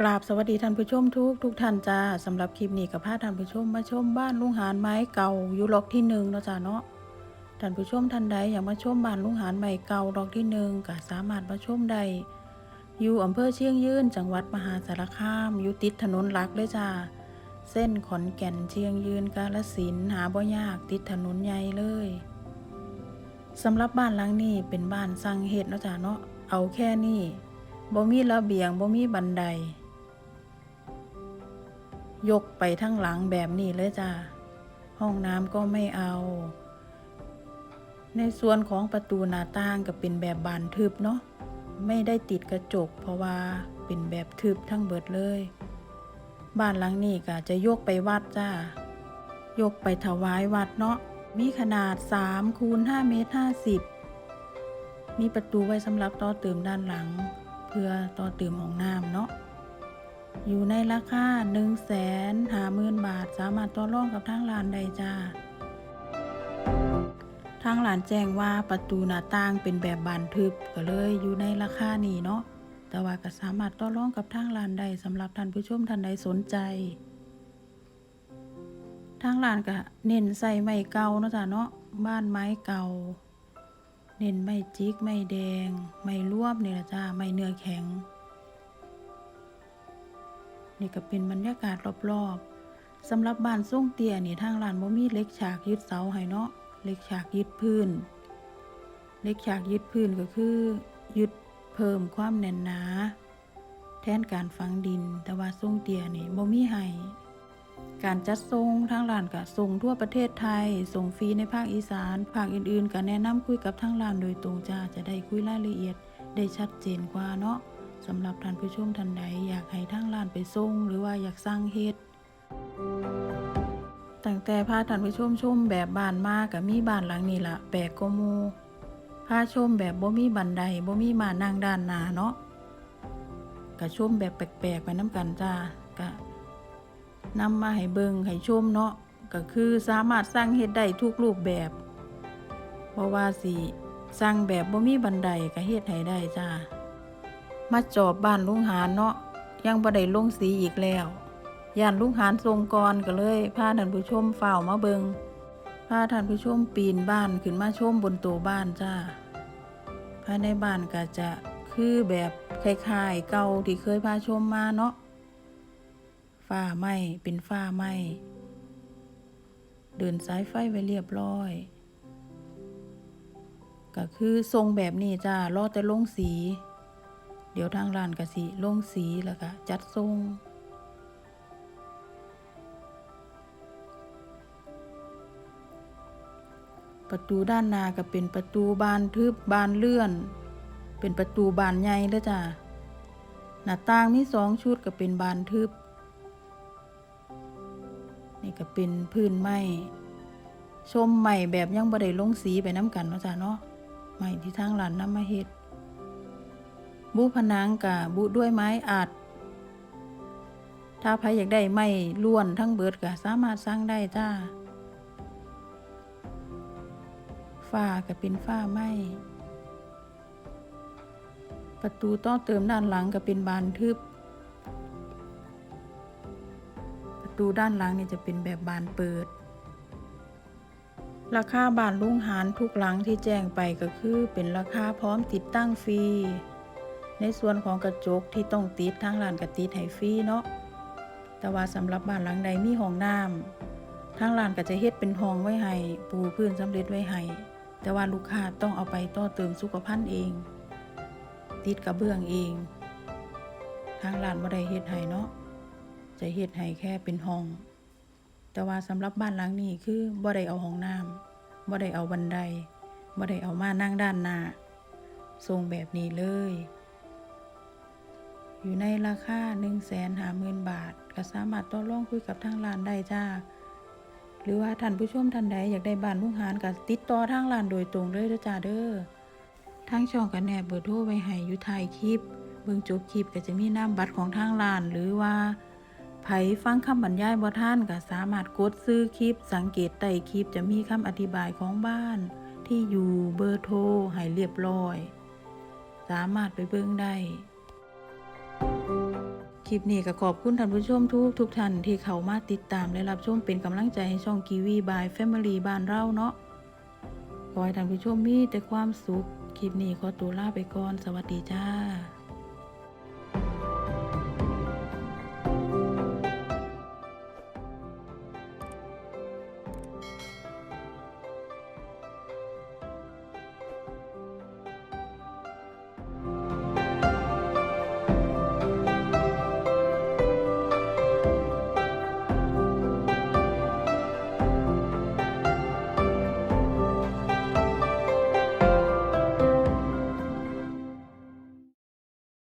กราบสวัสดีท่านผู้ชมทุกทุกท่านจ้าสำหรับคลิปนี้กับพาท่านผู้ชมมาชมบ้านลุงหานไม้เก่ายู่ล็อกที่หนึ่งเนาะจ้าเนาะท่านผู้ชมท่านใดอยากมาชมบ้านลุงหานไม้เก่าล็อกที่หนึ่งก็สามารถมาชมได้อยู่อำเภอเชียงยืนจังหวัดมหาสารคามอยู่ติดถนนหลักเลยจ้าเส้นขอนแก่นเชียงยืนกาลสินหาบ่ยากติดถนนใหญ่เลยสำหรับบ้านหลังนี้เป็นบ้านสร้างเฮ็ดเนาะจ้าเนาะเอาแค่นี้บ่มีระเบียงบ่มีบันได ยกไปทั้งหลังแบบนี้เลยจ้าห้องน้ำก็ไม่เอา ในส่วนของประตูหน้าต่างก็เป็นแบบบานทึบเนาะไม่ได้ติดกระจก เพราะว่าเป็นแบบทึบทั้งเบิดเลย บ้านหลังนี้ก็จะยกไปวัดจ้ายกไปถวายวัดเนาะมีขนาด3คูณ5เมตร50 มีประตูไว้สำหรับต่อเติมด้านหลัง เพื่อต่อเติมห้องน้ำเนาะ อยู่ในราคา1นึ่งแสนหาหมื่นบาท สามารถต่อรองกับทางร้านได้จ้า ทางร้านแจ้งว่าประตูหน้าต่างเป็นแบบบานทึบก็เลยอยู่ในราคานี้เนาะ แต่ว่าก็สามารถต่อรองกับทางร้านได้สำหรับท่านผู้ชมท่านใดสนใจ ทางร้านก็เน้นใส่ไม้เก่าเนาะจ้ะเนาะ บ้านไม้เก่า เน้นไม้จิกไม้แดง ไม้รวบนี่ละจ้า ไม้เนื้อแข็ง นี่ก็เป็นบรรยากาศรอบๆสำหรับบ้านส่งเตียนี่ทางร้านบ่มีเล็กฉากยึดเสาให้เนาะเล็กฉากยึดพื้น เล็กฉากยึดพื้นก็คือยึดเพิ่มความแน่นหนาแทนการฝังดิน แต่ว่าส่งเตียนี่บ่มีให้การจัดส่งทางร้านก็ส่งทั่วประเทศไทย ส่งฟรีในภาคอีสาน ภาคอื่นๆก็แนะนำคุยกับทางร้านโดยตรงจ้าจะได้คุยรายละเอียดได้ชัดเจนกว่าเนาะ สำหรับท่านผู้ชมท่านใดอยากให้ทางร้านไปส่งหรือว่าอยากสร้างเฮ็ดตั้งแต่พาท่านผู้ชมชมแบบบ้านมากกับมีบ้านหลังนี้ละแปลกก็มูพาชมแบบบ่มีบันไดบ่มีมานั่งด้านหน้าเนาะก็ชมแบบแปลกๆไปน้ำกันจ้าก็นำมาให้เบิงให้ชมเนาะก็คือสามารถสร้างเฮ็ดได้ทุกรูปแบบเพราะว่าสิสร้างแบบบ่มีบันไดก็เฮ็ดให้ได้จ้า มาจอบบ้านลุงหานเนาะยังบ่ได้ลงสีอีกแล้วย่านลุงหานทรงกรก็เลยพาท่านผู้ชมเฝ้ามาเบิงพาท่านผู้ชมปีนบ้านขึ้นมาชมบนโตวบ้านจ้าภายในบ้านก็จะคือแบบคล้ายๆเก่าที่เคยพาชมมาเนาะฝ้าไหมเป็นฝ้าไหมเดินสายไฟไว้เรียบร้อย ก็คือทรงแบบนี้จ้ารอแต่ลงสี เดี๋ยวทางร้านกสิลงสีแล้วก็จัดทรงประตูด้านหน้าก็เป็นประตูบานทึบบานเลื่อน เป็นประตูบานใหญ่เลยจ้ะหน้าต่างมีสองชุดก็เป็นบานทึบ นี่ก็เป็นพื้นไม้ชมใหม่แบบยังบ่ได้ลงสีไปน้ำกันเนาะจ้ะเนาะใหม่ที่ทางร้านนำมาเฮ็ด บุผนังกับบุด้วยไม้อัด ถ้าใครอยากได้ไม้ล้วนทั้งเบิดก็สามารถสร้างได้จ้าฝ้าก็เป็นฝ้าไม้ประตูต่อเติมด้านหลังก็เป็นบานทึบ ประตูด้านหลังนี่จะเป็นแบบบานเปิด ราคาบานลุงหารทุกหลังที่แจ้งไปก็คือเป็นราคาพร้อมติดตั้งฟรี ในส่วนของกระจกที่ต้องติดทางร้านก็ติดให้ฟรีเนาะแต่ว่าสำหรับบ้านหลังใดมีห้องน้ำทางร้านก็จะเฮ็ดเป็นห้องไว้ให้ปูพื้นสำเร็จไว้ให้แต่ว่าลูกค้าต้องเอาไปต่อเติมสุขภัณฑ์เอง ติดกระเบื้องเอง ทางร้านบ่ได้เฮ็ดให้เนาะจะเฮ็ดให้แค่เป็นห้อง แต่ว่าสำหรับบ้านหลังนี้คือบ่ได้เอาห้องน้ำบ่ได้เอาบันไดบ่ได้เอามานั่งด้านหน้าทรงแบบนี้เลย อยู่ในราคา1 5 0 0 0 0 บาท ก็สามารถต่อรองคุยกับทางร้านได้จ้า หรือว่าท่านผู้ชมท่านใดอยากได้บ้านลุงหานก็ติดต่อทางร้านโดยตรงเลยจ้าเด้อทางช่องกันแนบเบอร์โทรไว้ให้อยู่ท้ายคลิป เบิ่งจบคลิปก็จะมีนามบัตรของทางร้าน หรือว่าไผฟังคำบรรยายบ่ท่านก็สามารถกดซื้อคลิป สังเกตใต้คลิปจะมีคำอธิบายของบ้าน ที่อยู่เบอร์โทรให้เรียบร้อย สามารถไปเบิ่งได้ คลิปนี้ก็ขอบคุณท่านผู้ชมทุกทุกท่านที่เข้ามาติดตามและรับชมเป็นกำลังใจให้ช่องกีวีบายแฟมิลี่บ้านเราเนาะขอให้ท่านผู้ชมมีแต่ความสุข คลิปนี้ขอตัวลาไปก่อน สวัสดีจ้า